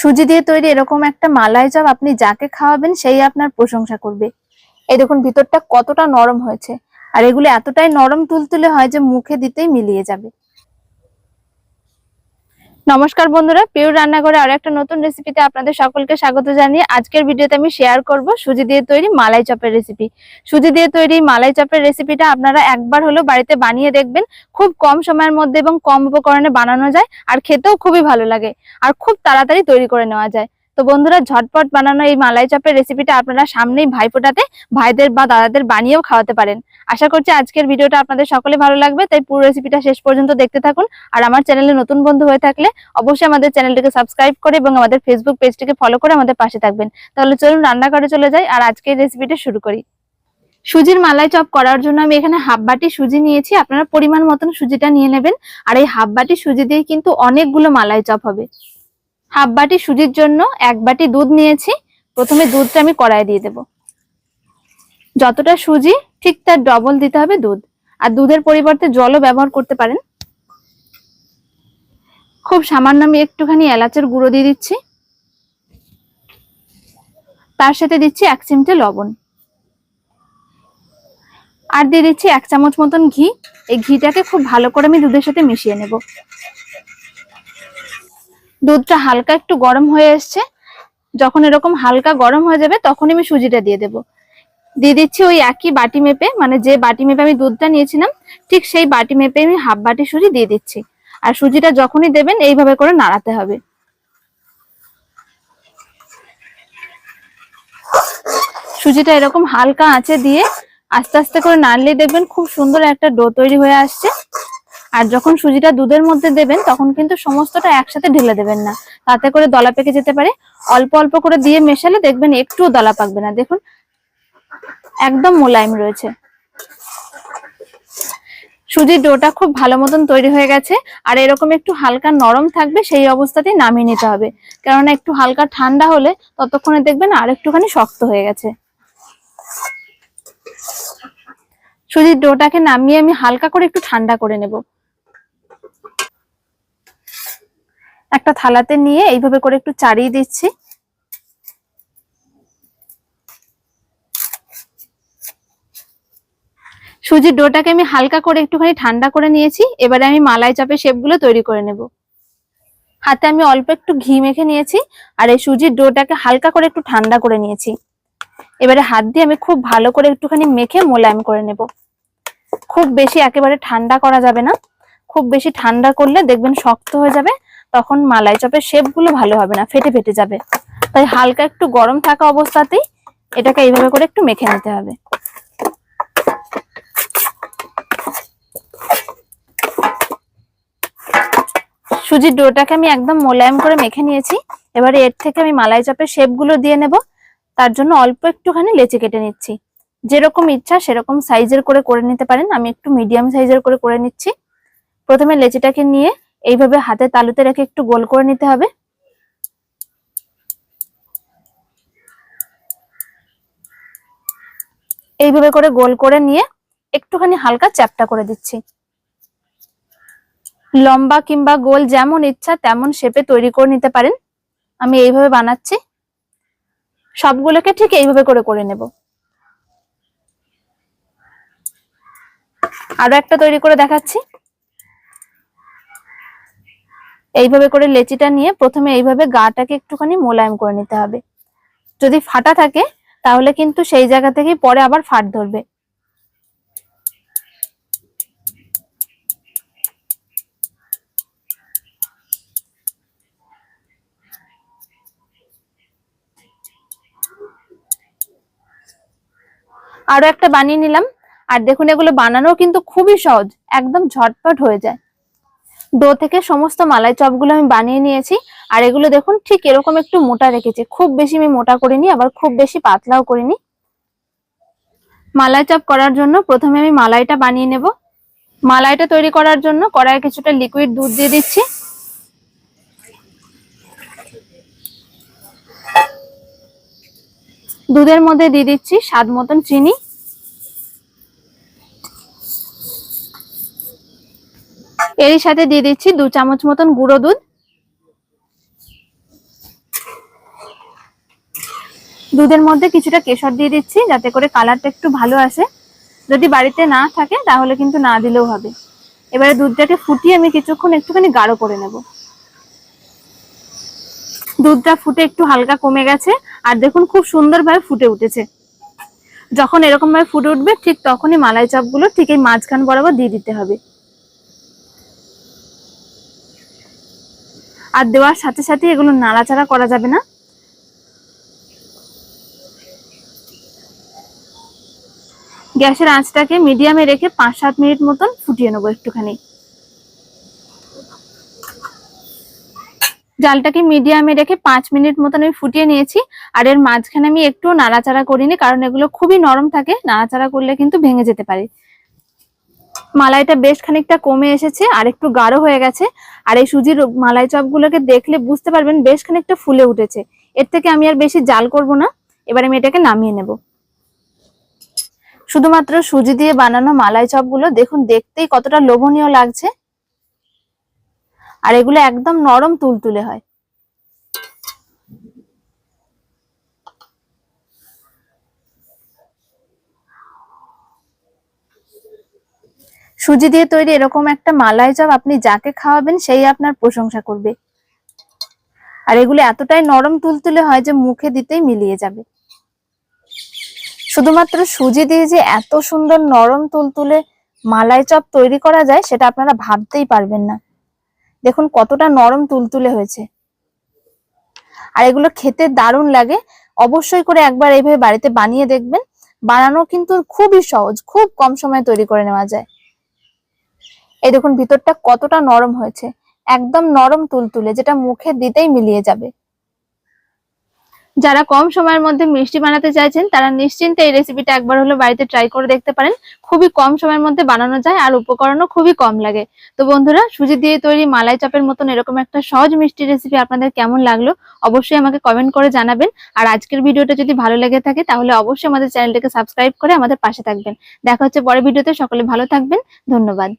সুজি দিয়ে তৈরি এরকম একটা মালাই চপ আপনি যাকে খাওয়াবেন, সেই আপনার প্রশংসা করবে। এই দেখুন, ভিতরটা কতটা নরম হয়েছে। আর এগুলো এতটাই নরম, তুলতুলে হয় যে মুখে দিতেই মিলিয়ে যাবে। নমস্কার বন্ধুরা পিওর রান্নাঘরে আর একটা নতুন রেসিপিতে আপনাদের সকলকে স্বাগত জানিয়ে আজকের ভিডিওতে আমি শেয়ার করব সুজি দিয়ে তৈরি মালাই চপের রেসিপি সুজি দিয়ে তৈরি মালাই চপের রেসিপিটা আপনারা একবার হলো বাড়িতে বানিয়ে দেখবেন। খুব কম সময়ের মধ্যে এবং কম উপকরণে বানানো যায়, আর খেতেও খুবই ভালো লাগে, আর খুব তাড়াতাড়ি তৈরি করে নেওয়া যায়। তো বন্ধুরা ঝটপট বানানো এই মালাই চপের রেসিপিটা আপনারা সামনেই ভাইফোঁটাতে ভাইদের বা দাদাদের বানিয়েও খাওয়াতে পারেন। আশা করছি আজকের ভিডিওটা আপনাদের সকলে ভালো লাগবে, তাই পুরো রেসিপিটা শেষ পর্যন্ত দেখতে থাকুন। আর আমার চ্যানেলে নতুন বন্ধু হয়ে থাকলে অবশ্যই আমাদের চ্যানেলটিকে সাবস্ক্রাইব করে এবং আমাদের ফেসবুক পেজটিকে ফলো করে আমাদের পাশে থাকবেন। তাহলে চলুন রান্নাঘরে চলে যাই আর আজকের রেসিপিটা শুরু করি। সুজির মালাই চপ করার জন্য আমি এখানে হাফ বাটি সুজি নিয়েছি, আপনারা পরিমাণ মতন সুজিটা নিয়ে নেবেন। আর এই হাফ বাটি সুজি দিয়ে কিন্তু অনেকগুলো মালাই চপ হবে। হাফ বাটি সুজির জন্য এক বাটি দুধ নিয়েছি। প্রথমে দুধটা আমি কড়াই দিয়ে দেব। যতটা সুজি, ঠিক তার ডবল দিতে হবে দুধ। আর দুধের পরিবর্তে জলও ব্যবহার করতে পারেন। খুব সামান্য আমি একটুখানি এলাচের গুঁড়ো দিয়ে দিচ্ছি। তার সাথে দিচ্ছি এক চিমটে লবণ। আর দিয়ে দিচ্ছি এক চামচ মতন ঘি। এই ঘিটাকে খুব ভালো করে আমি দুধের সাথে মিশিয়ে নেব। দুধটা হালকা একটু গরম হয়ে এসছে। যখন এরকম হালকা গরম হয়ে যাবে তখন আমি সুজিটা দিয়ে দেব। দিয়ে দিচ্ছি ওই একই বাটি মেপে মানে যে বাটি মেপে আমি দুধটা নিয়েছিলাম, ঠিক সেই বাটি মেপে আমি হাফ বাটি সুজি দিয়ে দিচ্ছি। আর সুজিটা যখনই দেবেন, এইভাবে করে নাড়াতে হবে। সুজিটা এরকম হালকা আঁচে দিয়ে আস্তে আস্তে করে নাড়লেই দেখবেন খুব সুন্দর একটা ডো তৈরি হয়ে আসছে। আর যখন সুজিটা দুধের মধ্যে দেবেন, তখন কিন্তু সমস্তটা একসাথে ঢেলে দেবেন না। তাতে করে দলা পেকে যেতে পারে। অল্প অল্প করে দিয়ে মেশালে দেখবেন একটুও দলা পাকবে না। দেখুন, একদম মোলায়েম রয়েছে। সুজির ডোটা খুব ভালো মতন তৈরি হয়ে গেছে। আর এরকম একটু হালকা নরম থাকবে, সেই অবস্থাতেই নামিয়ে নিতে হবে। কেননা একটু হালকা ঠান্ডা হলে ততক্ষণে দেখবেন আর একটুখানি শক্ত হয়ে গেছে। সুজির ডোটাকে নামিয়ে আমি হালকা করে একটু ঠান্ডা করে নেব। একটা থালাতে নিয়ে এইভাবে করে একটু চাড়িয়ে দিচ্ছি। সুজির ডোটাকে আমি হালকা করে একটুখানি ঠান্ডা করে নিয়েছি। এবারে আমি মালাই চাপের শেপগুলো তৈরি করে নেব। হাতে আমি অল্প একটু ঘি মেখে নিয়েছি আর এই সুজির ডোটাকে হালকা করে একটু ঠান্ডা করে নিয়েছি। এবারে হাত দিয়ে আমি খুব ভালো করে একটুখানি মেখে মোলায়েম করে নেব। খুব বেশি একেবারে ঠান্ডা করা যাবে না। খুব বেশি ঠান্ডা করলে দেখবেন শক্ত হয়ে যাবে তখন মালাই চপের শেপগুলো ভালো হবে না, ফেটে ফেটে যাবে। তাই হালকা একটু গরম থাকা অবস্থাতেই এটাকে এইভাবে করে একটু মেখে নিতে হবে। সুজির ডোটাকে আমি একদম মোলায়েম করে মেখে নিয়েছি। এবারে এর থেকে আমি মালাই চাপের শেপগুলো দিয়ে নেব। তার জন্য অল্প একটুখানি লেচি কেটে নিচ্ছি। যেরকম ইচ্ছা সেরকম সাইজের করে করে নিতে পারেন। আমি একটু মিডিয়াম সাইজের করে করে নিচ্ছি। প্রথমে লেচিটাকে নিয়ে এইভাবে হাতে তালুতে রেখে একটু গোল করে নিতে হবে। এইভাবে করে গোল করে নিয়ে একটুখানি হালকা চ্যাপটা করে দিচ্ছি। লম্বা কিংবা গোল যেমন ইচ্ছা তেমন শেপে তৈরি করে নিতে পারেন। আমি এইভাবে বানাচ্ছি। সবগুলোকে ঠিক এইভাবে করে করে নেব। আরও একটা তৈরি করে দেখাচ্ছি। এইভাবে করে লেচিটা নিয়ে প্রথমে এইভাবে গাটাকে একটুখানি মোলায়েম করে নিতে হবে। যদি ফাটা থাকে, তাহলে কিন্তু সেই জায়গা থেকেই পরে আবার ফাট ধরবে। আরও একটা বানিয়ে নিলাম। আর দেখুন, এগুলো বানানো কিন্তু খুবই সহজ, একদম ঝটপট হয়ে যায়। ডো থেকে সমস্ত মালাই চপগুলো আমি বানিয়ে নিয়েছি। আর এগুলো দেখুন, ঠিক এরকম একটু মোটা রেখেছি। খুব বেশি আমি মোটা করিনি, আবার খুব বেশি পাতলাও করিনি। মালাই চপ করার জন্য প্রথমে আমি মালাইটা বানিয়ে নেব। মালাইটা তৈরি করার জন্য কড়াইয়ে কিছুটা লিকুইড দুধ দিয়ে দিচ্ছি। দুধের মধ্যে দিয়ে দিচ্ছি স্বাদ মতন চিনি। এরই সাথে দিয়ে দিচ্ছি দু চামচ মতন গুঁড়ো দুধ। দুধের মধ্যে কিছুটা কেশর দিয়ে দিচ্ছি, যাতে করে কালারটা একটু ভালো আসে। যদি বাড়িতে না থাকে, তাহলে কিন্তু না দিলেও হবে। এবারে দুধটাকে ফুটিয়ে আমি কিছুক্ষণ একটুখানি গাঢ় করে নেব। দুধটা ফুটে একটু হালকা কমে গেছে, আর দেখুন খুব সুন্দরভাবে ফুটে উঠেছে। যখন এরকমভাবে ফুটে উঠবে, ঠিক তখনই মালাই চপগুলো ঠিক এই মাঝখান বরাবর দিয়ে দিতে হবে। আর দেওয়ার সাথে সাথে এগুলো নাড়াচাড়া করা যাবে না। গ্যাসের আঁচটাকে মিডিয়ামে রেখে পাঁচ সাত মিনিট মতন ফুটিয়ে নেব একটুখানি। জালটাকে মিডিয়ামে রেখে পাঁচ মিনিট মতন আমি ফুটিয়ে নিয়েছি, আর এর মাঝখানে আমি একটু নাড়াচাড়া করিনি, কারণ এগুলো খুবই নরম থাকে, নাড়াচাড়া করলে কিন্তু ভেঙে যেতে পারে। মালাইটা বেশ খানিকটা কমে এসেছে, আর একটু গাঢ় হয়ে গেছে। আর এই সুজির মালাই চপগুলোকে দেখলে বুঝতে পারবেন বেশ খানিকটা ফুলে উঠেছে। এর থেকে আমি আর বেশি জাল করব না। এবার আমি এটাকে নামিয়ে নেব। শুধুমাত্র সুজি দিয়ে বানানো মালাই চপগুলো দেখুন, দেখতেই কতটা লোভনীয় লাগছে। আর এগুলো একদম নরম তুলতুলে হয়। সুজি দিয়ে তৈরি এরকম একটা মালাই চপ আপনি যাকে খাওয়াবেন, সেই আপনার প্রশংসা করবে। আর এগুলো এতটাই নরম তুলতুলে হয় যে মুখে দিতেই মিলিয়ে যাবে। শুধুমাত্র সুজি দিয়ে যে এত সুন্দর নরম তুলতুলে মালাই চপ তৈরি করা যায়, সেটা আপনারা ভাবতেই পারবেন না। দেখুন কতটা নরম তুলতুলে হয়েছে। আর এগুলো খেতে দারুণ লাগে। অবশ্যই করে একবার এইভাবে বাড়িতে বানিয়ে দেখবেন। বানানো কিন্তু খুবই সহজ, খুব কম সময়ে তৈরি করে নেওয়া যায়। এই দেখুন, ভিতরটা কতটা নরম হয়েছে। একদম নরম তুলতুলে, যেটা মুখে দিতেই মিলিয়ে যাবে। যারা কম সময়ের মধ্যে মিষ্টি বানাতে চাইছেন, তারা নিশ্চিন্তে এই রেসিপিটা একবার হলো বাড়িতে ট্রাই করে দেখতে পারেন। খুবই কম সময়ের মধ্যে বানানো যায় আর উপকরণও খুবই কম লাগে। তো বন্ধুরা, সুজি দিয়ে তৈরি মালাই চাপের মতন এরকম একটা সহজ মিষ্টি রেসিপি আপনাদের কেমন লাগল, অবশ্যই আমাকে কমেন্ট করে জানাবেন। আর আজকের ভিডিওটা যদি ভালো লেগে থাকে, তাহলে অবশ্যই আমাদের চ্যানেলটাকে সাবস্ক্রাইব করে আমাদের পাশে থাকবেন। দেখা হচ্ছে পরের ভিডিওতে, সকলে ভালো থাকবেন। ধন্যবাদ।